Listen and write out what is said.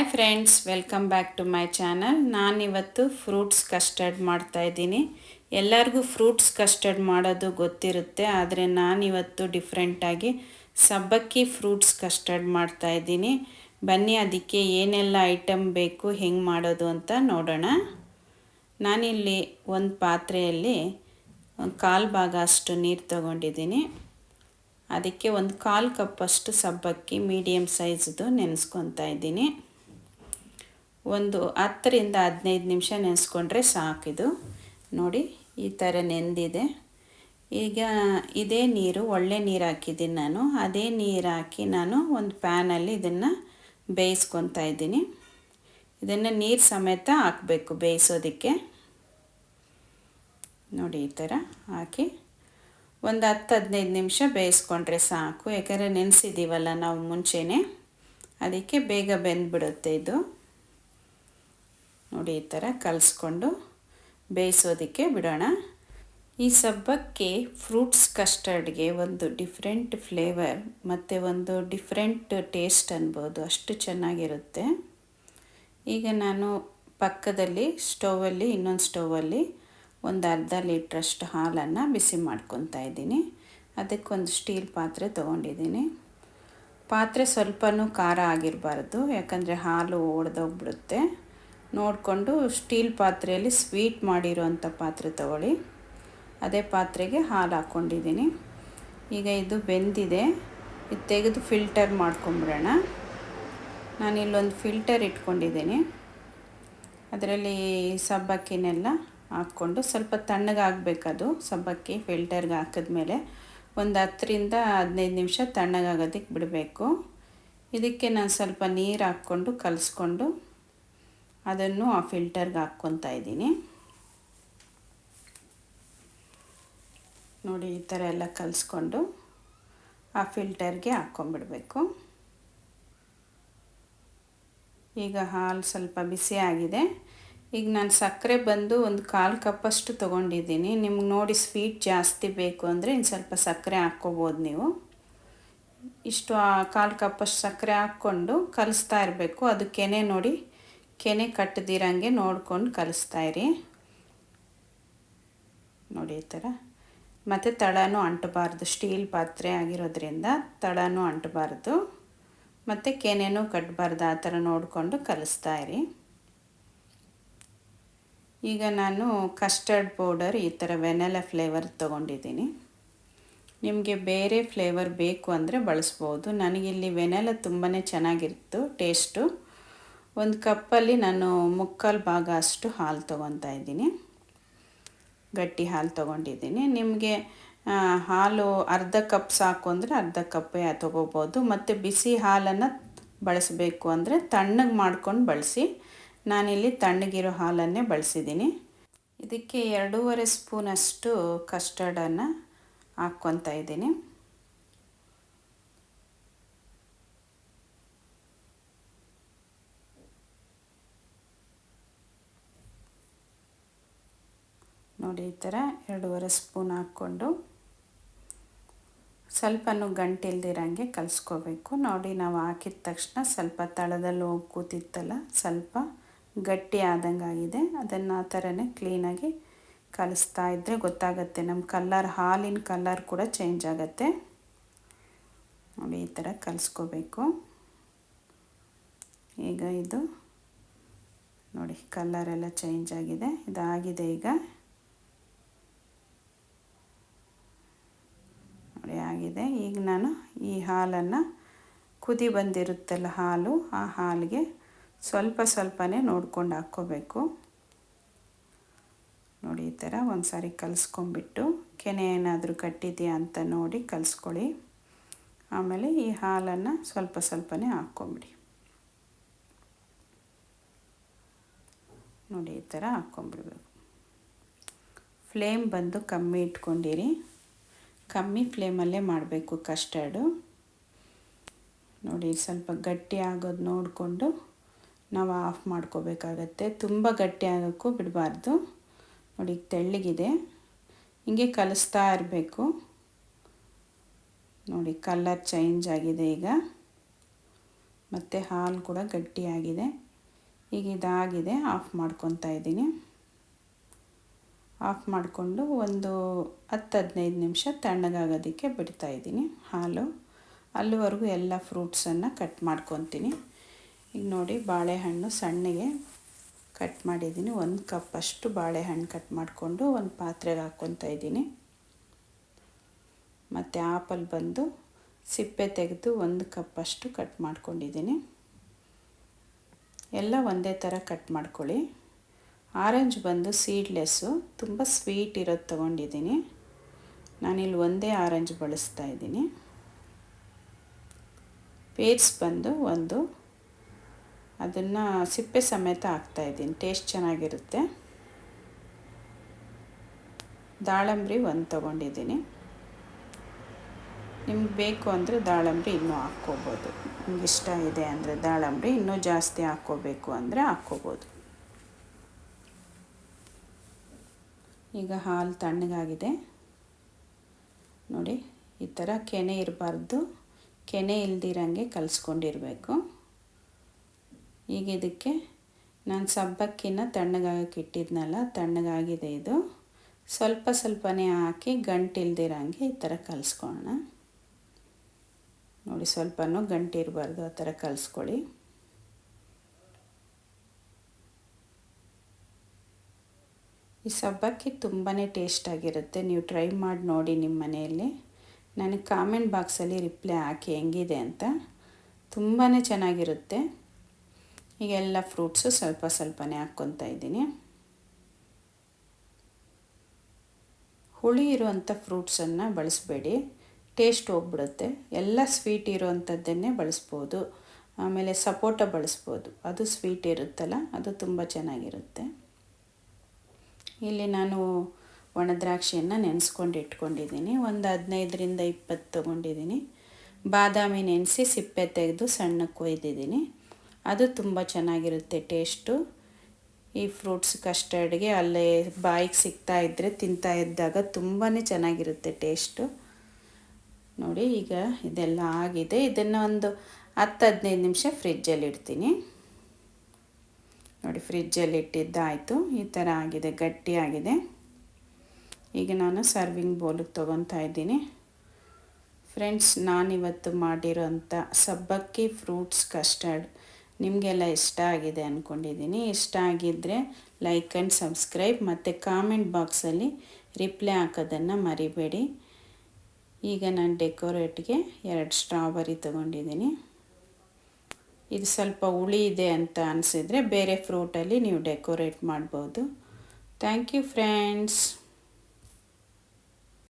Hi friends welcome back to my channel ನಾನಿವತ್ತು fruits custard ಮಾಡ್ತಾ ಇದ್ದೀನಿ. ಎಲ್ಲರಿಗೂ ಫ್ರೂಟ್ಸ್ ಕಸ್ಟರ್ಡ್ ಮಾಡೋದು ಗೊತ್ತಿರುತ್ತೆ, ಆದರೆ ನಾನಿವತ್ತು ಡಿಫ್ರೆಂಟಾಗಿ ಸಬ್ಬಕ್ಕಿ ಫ್ರೂಟ್ಸ್ ಕಸ್ಟರ್ಡ್ ಮಾಡ್ತಾ ಇದ್ದೀನಿ. ಬನ್ನಿ, ಅದಕ್ಕೆ ಏನೆಲ್ಲ ಐಟಮ್ ಬೇಕು, ಹೆಂಗೆ ಮಾಡೋದು ಅಂತ ನೋಡೋಣ. ನಾನಿಲ್ಲಿ ಒಂದು ಪಾತ್ರೆಯಲ್ಲಿ ಕಾಲು ಭಾಗ ಅಷ್ಟು ನೀರು ತಗೊಂಡಿದ್ದೀನಿ. ಅದಕ್ಕೆ ಒಂದು ಕಾಲು ಕಪ್ಪಷ್ಟು ಸಬ್ಬಕ್ಕಿ ಮೀಡಿಯಮ್ ಸೈಜ್ದು ನೆನೆಸ್ಕೊತಾ ಇದ್ದೀನಿ. ಒಂದು ಹತ್ತರಿಂದ ಹದಿನೈದು ನಿಮಿಷ ನೆನೆಸ್ಕೊಂಡ್ರೆ ಸಾಕಿದು ನೋಡಿ, ಈ ಥರ ನೆಂದಿದೆ. ಈಗ ಇದೇ ನೀರು, ಒಳ್ಳೆ ನೀರು ಹಾಕಿದ್ದೀನಿ ನಾನು. ಅದೇ ನೀರು ಹಾಕಿ ನಾನು ಒಂದು ಪ್ಯಾನಲ್ಲಿ ಇದನ್ನು ಬೇಯಿಸ್ಕೊತಾ ಇದ್ದೀನಿ. ಇದನ್ನು ನೀರು ಸಮೇತ ಹಾಕಬೇಕು ಬೇಯಿಸೋದಕ್ಕೆ. ನೋಡಿ, ಈ ಥರ ಹಾಕಿ ಒಂದು ಹತ್ತು ಹದಿನೈದು ನಿಮಿಷ ಬೇಯಿಸ್ಕೊಂಡ್ರೆ ಸಾಕು. ಯಾಕಂದರೆ ನೆನೆಸಿದ್ದೀವಲ್ಲ ನಾವು ಮುಂಚೆನೇ. ಅದಕ್ಕೆ ಬೇಗ ಬೆಂದ್ಬಿಡುತ್ತೆ ಇದು. ನೋಡಿ ಈ ಥರ ಕಲಿಸ್ಕೊಂಡು ಬೇಯಿಸೋದಕ್ಕೆ ಬಿಡೋಣ. ಈ ಸಬ್ಬಕ್ಕೆ ಫ್ರೂಟ್ಸ್ ಕಸ್ಟರ್ಡ್ಗೆ ಒಂದು ಡಿಫ್ರೆಂಟ್ ಫ್ಲೇವರ್ ಮತ್ತು ಒಂದು ಡಿಫ್ರೆಂಟ್ ಟೇಸ್ಟ್ ಅನ್ಬೋದು. ಅಷ್ಟು ಚೆನ್ನಾಗಿರುತ್ತೆ. ಈಗ ನಾನು ಪಕ್ಕದಲ್ಲಿ ಸ್ಟೌವಲ್ಲಿ, ಇನ್ನೊಂದು ಸ್ಟೌವಲ್ಲಿ ಒಂದು ಅರ್ಧ ಲೀಟ್ರಷ್ಟು ಹಾಲನ್ನು ಬಿಸಿ ಮಾಡ್ಕೊತಾ ಇದ್ದೀನಿ. ಅದಕ್ಕೊಂದು ಸ್ಟೀಲ್ ಪಾತ್ರೆ ತೊಗೊಂಡಿದ್ದೀನಿ. ಪಾತ್ರೆ ಸ್ವಲ್ಪನೂ ಖಾರ ಆಗಿರಬಾರ್ದು, ಯಾಕಂದರೆ ಹಾಲು ಒಡೆದೋಗ್ಬಿಡುತ್ತೆ. ನೋಡಿಕೊಂಡು ಸ್ಟೀಲ್ ಪಾತ್ರೆಯಲ್ಲಿ ಸ್ವೀಟ್ ಮಾಡಿರುವಂಥ ಪಾತ್ರೆ ತೊಗೊಳ್ಳಿ. ಅದೇ ಪಾತ್ರೆಗೆ ಹಾಲು ಹಾಕ್ಕೊಂಡಿದ್ದೀನಿ. ಈಗ ಇದು ಬೆಂದಿದೆ. ಇದು ತೆಗೆದು ಫಿಲ್ಟರ್ ಮಾಡ್ಕೊಂಬಿಡೋಣ. ನಾನಿಲ್ಲೊಂದು ಫಿಲ್ಟರ್ ಇಟ್ಕೊಂಡಿದ್ದೀನಿ. ಅದರಲ್ಲಿ ಸಬ್ಬಕ್ಕಿನೆಲ್ಲ ಹಾಕ್ಕೊಂಡು ಸ್ವಲ್ಪ ತಣ್ಣಗಾಗಬೇಕದು ಸಬ್ಬಕ್ಕಿ ಫಿಲ್ಟರ್ಗೆ ಹಾಕಿದ್ಮೇಲೆ ಒಂದು ಹತ್ತರಿಂದ ಹದಿನೈದು ನಿಮಿಷ ತಣ್ಣಗಾಗೋದಕ್ಕೆ ಬಿಡಬೇಕು. ಇದಕ್ಕೆ ನಾನು ಸ್ವಲ್ಪ ನೀರು ಹಾಕ್ಕೊಂಡು ಕಲಿಸ್ಕೊಂಡು ಅದನ್ನು ಆ ಫಿಲ್ಟರ್ಗೆ ಹಾಕ್ಕೊತಾ ಇದ್ದೀನಿ. ನೋಡಿ, ಈ ಥರ ಎಲ್ಲ ಕಲಿಸ್ಕೊಂಡು ಆ ಫಿಲ್ಟರ್ಗೆ ಹಾಕ್ಕೊಂಬಿಡಬೇಕು. ಈಗ ಹಾಲು ಸ್ವಲ್ಪ ಬಿಸಿ ಆಗಿದೆ. ಈಗ ನಾನು ಸಕ್ಕರೆ ಬಂದು ಒಂದು ಕಾಲು ಕಪ್ಪಷ್ಟು ತೊಗೊಂಡಿದ್ದೀನಿ. ನಿಮ್ಗೆ ನೋಡಿ ಸ್ವೀಟ್ ಜಾಸ್ತಿ ಬೇಕು ಅಂದರೆ ಇನ್ನು ಸ್ವಲ್ಪ ಸಕ್ಕರೆ ಹಾಕ್ಕೋಬೋದು ನೀವು. ಇಷ್ಟು ಕಾಲು ಕಪ್ಪಷ್ಟು ಸಕ್ಕರೆ ಹಾಕ್ಕೊಂಡು ಕಲಿಸ್ತಾ ಇರಬೇಕು. ಅದು ನೋಡಿ ಕೆನೆ ಕಟ್ಟದಿರಂಗೆ ನೋಡ್ಕೊಂಡು ಕಲಿಸ್ತಾ ಇರಿ. ನೋಡಿ ಈ ಥರ. ಮತ್ತು ತಳನೂ ಅಂಟಬಾರ್ದು, ಸ್ಟೀಲ್ ಪಾತ್ರೆ ಆಗಿರೋದ್ರಿಂದ ತಳನೂ ಅಂಟಬಾರ್ದು. ಮತ್ತು ಕೆನೆನೂ ಕಟ್ಟಬಾರ್ದು ಆ ಥರ ನೋಡಿಕೊಂಡು ಕಲಿಸ್ತಾ ಇರಿ. ಈಗ ನಾನು ಕಸ್ಟರ್ಡ್ ಪೌಡರ್ ಈ ಥರ ವೆನೆಲ ಫ್ಲೇವರ್ ತೊಗೊಂಡಿದ್ದೀನಿ. ನಿಮಗೆ ಬೇರೆ ಫ್ಲೇವರ್ ಬೇಕು ಅಂದರೆ ಬಳಸ್ಬೋದು. ನನಗಿಲ್ಲಿ ವೆನೆಲ ತುಂಬಾ ಚೆನ್ನಾಗಿತ್ತು ಟೇಸ್ಟು ಒಂದು ಕಪ್ಪಲ್ಲಿ ನಾನು ಮುಕ್ಕಾಲು ಭಾಗ ಅಷ್ಟು ಹಾಲು ತೊಗೊತಾ ಇದ್ದೀನಿ. ಗಟ್ಟಿ ಹಾಲು ತೊಗೊಂಡಿದ್ದೀನಿ. ನಿಮಗೆ ಹಾಲು ಅರ್ಧ ಕಪ್ ಸಾಕು ಅಂದರೆ ಅರ್ಧ ಕಪ್ಪೇ ತೊಗೋಬೋದು. ಮತ್ತು ಬಿಸಿ ಹಾಲನ್ನು ಬಳಸಬೇಕು ಅಂದರೆ ತಣ್ಣಗೆ ಮಾಡ್ಕೊಂಡು ಬಳಸಿ. ನಾನಿಲ್ಲಿ ತಣ್ಣಗಿರೋ ಹಾಲನ್ನೇ ಬಳಸಿದ್ದೀನಿ. ಇದಕ್ಕೆ ಎರಡೂವರೆ ಸ್ಪೂನಷ್ಟು ಕಸ್ಟರ್ಡನ್ನು ಹಾಕ್ಕೊತಾ ಇದ್ದೀನಿ. ನೋಡಿ ಈ ಥರ ಎರಡೂವರೆ ಸ್ಪೂನ್ ಹಾಕ್ಕೊಂಡು ಸ್ವಲ್ಪನೂ ಗಂಟಿಲ್ದಿರಂಗೆ ಕಲಿಸ್ಕೋಬೇಕು. ನೋಡಿ ನಾವು ಹಾಕಿದ ತಕ್ಷಣ ಸ್ವಲ್ಪ ತಳದಲ್ಲಿ ಹೋಗಿ ಕೂತಿತ್ತಲ್ಲ, ಸ್ವಲ್ಪ ಗಟ್ಟಿ ಆದಂಗೆ ಆಗಿದೆ. ಅದನ್ನು ಆ ಥರನೇ ಕ್ಲೀನಾಗಿ ಕಲಿಸ್ತಾ ಇದ್ದರೆ ಗೊತ್ತಾಗುತ್ತೆ. ನಮ್ಮ ಕಲ್ಲರ್ ಹಾಲಿನ ಕಲ್ಲರ್ ಕೂಡ ಚೇಂಜ್ ಆಗುತ್ತೆ. ನೋಡಿ ಈ ಥರ ಕಲಿಸ್ಕೋಬೇಕು. ಈಗ ಇದು ನೋಡಿ ಕಲ್ಲರೆಲ್ಲ ಚೇಂಜ್ ಆಗಿದೆ. ಇದಾಗಿದೆ ಈಗ. ಆಗಿದೆ ಈಗ ನಾನು ಈ ಹಾಲನ್ನು ಕುದಿ ಬಂದಿರುತ್ತಲ್ಲ ಹಾಲು, ಆ ಹಾಲಿಗೆ ಸ್ವಲ್ಪ ಸ್ವಲ್ಪನೇ ನೋಡ್ಕೊಂಡು ಹಾಕ್ಕೋಬೇಕು. ನೋಡಿ, ಈ ಥರ ಒಂದು ಸಾರಿ ಕಲಿಸ್ಕೊಂಬಿಟ್ಟು ಕೆನೆ ಏನಾದರೂ ಕಟ್ಟಿದೆಯಾ ಅಂತ ನೋಡಿ ಕಲಿಸ್ಕೊಳ್ಳಿ. ಆಮೇಲೆ ಈ ಹಾಲನ್ನು ಸ್ವಲ್ಪ ಸ್ವಲ್ಪನೇ ಹಾಕ್ಕೊಂಬಿಡಿ. ನೋಡಿ, ಈ ಥರ ಹಾಕ್ಕೊಂಬಿಡ್ಬೇಕು ಫ್ಲೇಮ್ ಬಂದು ಕಮ್ಮಿ ಇಟ್ಕೊಂಡಿರಿ. ಕಮ್ಮಿ ಫ್ಲೇಮಲ್ಲೇ ಮಾಡಬೇಕು ಕಸ್ಟರ್ಡು. ನೋಡಿ, ಸ್ವಲ್ಪ ಗಟ್ಟಿ ಆಗೋದು ನೋಡಿಕೊಂಡು ನಾವು ಆಫ್ ಮಾಡ್ಕೋಬೇಕಾಗತ್ತೆ. ತುಂಬ ಗಟ್ಟಿ ಆಗೋಕ್ಕೂ ಬಿಡಬಾರ್ದು. ನೋಡಿ ತೆಳ್ಳಗಿದೆ. ಹಿಂಗೆ ಕಲಿಸ್ತಾ ಇರಬೇಕು. ನೋಡಿ, ಕಲರ್ ಚೇಂಜ್ ಆಗಿದೆ ಈಗ. ಮತ್ತು ಹಾಲು ಕೂಡ ಗಟ್ಟಿಯಾಗಿದೆ. ಈಗ ಇದಾಗಿದೆ, ಆಫ್ ಮಾಡ್ಕೊತಾ ಇದ್ದೀನಿ. ಆಫ್ ಮಾಡಿಕೊಂಡು ಒಂದು ಹತ್ತು ಹದಿನೈದು ನಿಮಿಷ ತಣ್ಣಗಾಗೋದಕ್ಕೆ ಬಿಡ್ತಾ ಇದ್ದೀನಿ ಹಾಲು. ಅಲ್ಲಿವರೆಗೂ ಎಲ್ಲ ಫ್ರೂಟ್ಸನ್ನು ಕಟ್ ಮಾಡ್ಕೊತೀನಿ. ಈಗ ನೋಡಿ ಬಾಳೆಹಣ್ಣು ಸಣ್ಣಗೆ ಕಟ್ ಮಾಡಿದ್ದೀನಿ. ಒಂದು ಕಪ್ಪಷ್ಟು ಬಾಳೆಹಣ್ಣು ಕಟ್ ಮಾಡಿಕೊಂಡು ಒಂದು ಪಾತ್ರೆಗೆ ಹಾಕ್ಕೊತಾ ಇದ್ದೀನಿ. ಮತ್ತು ಆಪಲ್ ಬಂದು ಸಿಪ್ಪೆ ತೆಗೆದು ಒಂದು ಕಪ್ಪಷ್ಟು ಕಟ್ ಮಾಡ್ಕೊಂಡಿದ್ದೀನಿ. ಎಲ್ಲ ಒಂದೇ ಥರ ಕಟ್ ಮಾಡ್ಕೊಳ್ಳಿ. ಆರೆಂಜ್ ಬಂದು ಸೀಡ್ಲೆಸ್ಸು. ತುಂಬ ಸ್ವೀಟ್ ಇರೋದು ತೊಗೊಂಡಿದ್ದೀನಿ. ನಾನಿಲ್ಲಿ ಒಂದೇ ಆರೆಂಜ್ ಬಳಸ್ತಾ ಇದ್ದೀನಿ. ಪೇರ್ಸ್ ಬಂದು ಒಂದು. ಅದನ್ನು ಸಿಪ್ಪೆ ಸಮೇತ ಹಾಕ್ತಾಯಿದ್ದೀನಿ ಟೇಸ್ಟ್ ಚೆನ್ನಾಗಿರುತ್ತೆ. ದಾಳಂಬ್ರಿ ಒಂದು ತೊಗೊಂಡಿದ್ದೀನಿ. ನಿಮ್ಗೆ ಬೇಕು ಅಂದರೆ ದಾಳಂಬ್ರಿ ಇನ್ನೂ ಹಾಕ್ಕೋಬೋದು. ನಿಮ್ಗೆ ಇಷ್ಟ ಇದೆ ಅಂದರೆ ದಾಳಂಬ್ರಿ, ಇನ್ನೂ ಜಾಸ್ತಿ ಹಾಕ್ಕೋಬೇಕು ಅಂದರೆ ಹಾಕ್ಕೋಬೋದು. ಈಗ ಹಾಲು ತಣ್ಣಗಾಗಿದೆ. ನೋಡಿ, ಈ ಥರ ಕೆನೆ ಇರಬಾರ್ದು. ಕೆನೆ ಇಲ್ದಿರಂಗೆ ಕಲಿಸ್ಕೊಂಡಿರಬೇಕು. ಈಗ ಇದಕ್ಕೆ ನಾನು ಸಬ್ಬಕ್ಕಿನ ತಣ್ಣಗಾಗಕ್ಕೆ ಇಟ್ಟಿದ್ನಲ್ಲ, ತಣ್ಣಗಾಗಿದೆ ಇದು. ಸ್ವಲ್ಪ ಸ್ವಲ್ಪನೇ ಹಾಕಿ ಗಂಟಿಲ್ದಿರಂಗೆ ಈ ಥರ ಕಲಿಸ್ಕೊಳ್ಳೋಣ. ನೋಡಿ, ಸ್ವಲ್ಪನೂ ಗಂಟಿರಬಾರ್ದು ಆ ಥರ ಕಲಿಸ್ಕೊಳ್ಳಿ. ಈ ಸಬ್ಬಕ್ಕಿ ತುಂಬಾ ಟೇಸ್ಟಾಗಿರುತ್ತೆ ನೀವು ಟ್ರೈ ಮಾಡಿ ನೋಡಿ ನಿಮ್ಮ ಮನೆಯಲ್ಲಿ. ನನಗೆ ಕಾಮೆಂಟ್ ಬಾಕ್ಸಲ್ಲಿ ರಿಪ್ಲೈ ಹಾಕಿ ಹೆಂಗಿದೆ ಅಂತ. ತುಂಬಾ ಚೆನ್ನಾಗಿರುತ್ತೆ. ಈಗ ಎಲ್ಲ ಫ್ರೂಟ್ಸು ಸ್ವಲ್ಪ ಸ್ವಲ್ಪನೇ ಹಾಕ್ಕೊತಾ ಇದ್ದೀನಿ. ಹುಳಿ ಇರುವಂಥ ಫ್ರೂಟ್ಸನ್ನು ಬಳಸಬೇಡಿ. ಟೇಸ್ಟ್ ಹೋಗ್ಬಿಡುತ್ತೆ. ಎಲ್ಲ ಸ್ವೀಟ್ ಇರೋವಂಥದ್ದನ್ನೇ ಬಳಸ್ಬೋದು. ಆಮೇಲೆ ಸಪೋಟ ಬಳಸ್ಬೋದು. ಅದು ಸ್ವೀಟ್ ಇರುತ್ತಲ್ಲ, ಅದು ತುಂಬ ಚೆನ್ನಾಗಿರುತ್ತೆ. ಇಲ್ಲಿ ನಾನು ಒಣ ದ್ರಾಕ್ಷಿಯನ್ನು ನೆನೆಸ್ಕೊಂಡು ಇಟ್ಕೊಂಡಿದ್ದೀನಿ. ಒಂದು ಹದಿನೈದರಿಂದ ಇಪ್ಪತ್ತು ತೊಗೊಂಡಿದ್ದೀನಿ. ಬಾದಾಮಿ ನೆನೆಸಿ ಸಿಪ್ಪೆ ತೆಗೆದು ಸಣ್ಣಕ್ಕೆ ಕೊಯ್ದಿದ್ದೀನಿ ಅದು ತುಂಬ ಚೆನ್ನಾಗಿರುತ್ತೆ ಟೇಸ್ಟು. ಈ ಫ್ರೂಟ್ಸ್ ಕಸ್ಟರ್ಡ್ಗೆ ಅಲ್ಲೇ ಬಾಯಿಗೆ ಸಿಗ್ತಾ ಇದ್ದರೆ ತಿಂತಾ ಇದ್ದಾಗ ತುಂಬಾ ಚೆನ್ನಾಗಿರುತ್ತೆ ಟೇಸ್ಟು. ನೋಡಿ ಈಗ ಇದೆಲ್ಲ ಆಗಿದೆ. ಇದನ್ನು ಒಂದು ಹತ್ತು ಹದಿನೈದು ನಿಮಿಷ ಫ್ರಿಜ್ಜಲ್ಲಿ ಇಡ್ತೀನಿ. ನೋಡಿ, ಫ್ರಿಜ್ಜಲ್ಲಿ ಇಟ್ಟಿದ್ದಾಯಿತು ಈ ಥರ ಆಗಿದೆ ಗಟ್ಟಿಯಾಗಿದೆ ಈಗ ನಾನು ಸರ್ವಿಂಗ್ ಬೌಲಿಗೆ ತೊಗೊತಾ ಇದ್ದೀನಿ. ಫ್ರೆಂಡ್ಸ್, ನಾನಿವತ್ತು ಮಾಡಿರೋಂಥ ಸಬ್ಬಕ್ಕಿ ಫ್ರೂಟ್ಸ್ ಕಸ್ಟರ್ಡ್ ನಿಮಗೆಲ್ಲ ಇಷ್ಟ ಆಗಿದೆ ಅಂದ್ಕೊಂಡಿದ್ದೀನಿ ಇಷ್ಟ ಆಗಿದ್ದರೆ ಲೈಕ್ ಆ್ಯಂಡ್ ಸಬ್ಸ್ಕ್ರೈಬ್ ಮತ್ತು ಕಾಮೆಂಟ್ ಬಾಕ್ಸಲ್ಲಿ ರಿಪ್ಲೈ ಹಾಕೋದನ್ನು ಮರಿಬೇಡಿ. ಈಗ ನಾನು ಡೆಕೋರೇಟ್ಗೆ ಎರಡು ಸ್ಟ್ರಾಬೆರಿ ತೊಗೊಂಡಿದ್ದೀನಿ. ಇದು ಸ್ವಲ್ಪ ಹುಳಿ ಇದೆ ಅಂತ ಅನಿಸಿದರೆ ಬೇರೆ ಫ್ರೂಟಲ್ಲಿ ನೀವು ಡೆಕೋರೇಟ್ ಮಾಡ್ಬೋದು. Thank you friends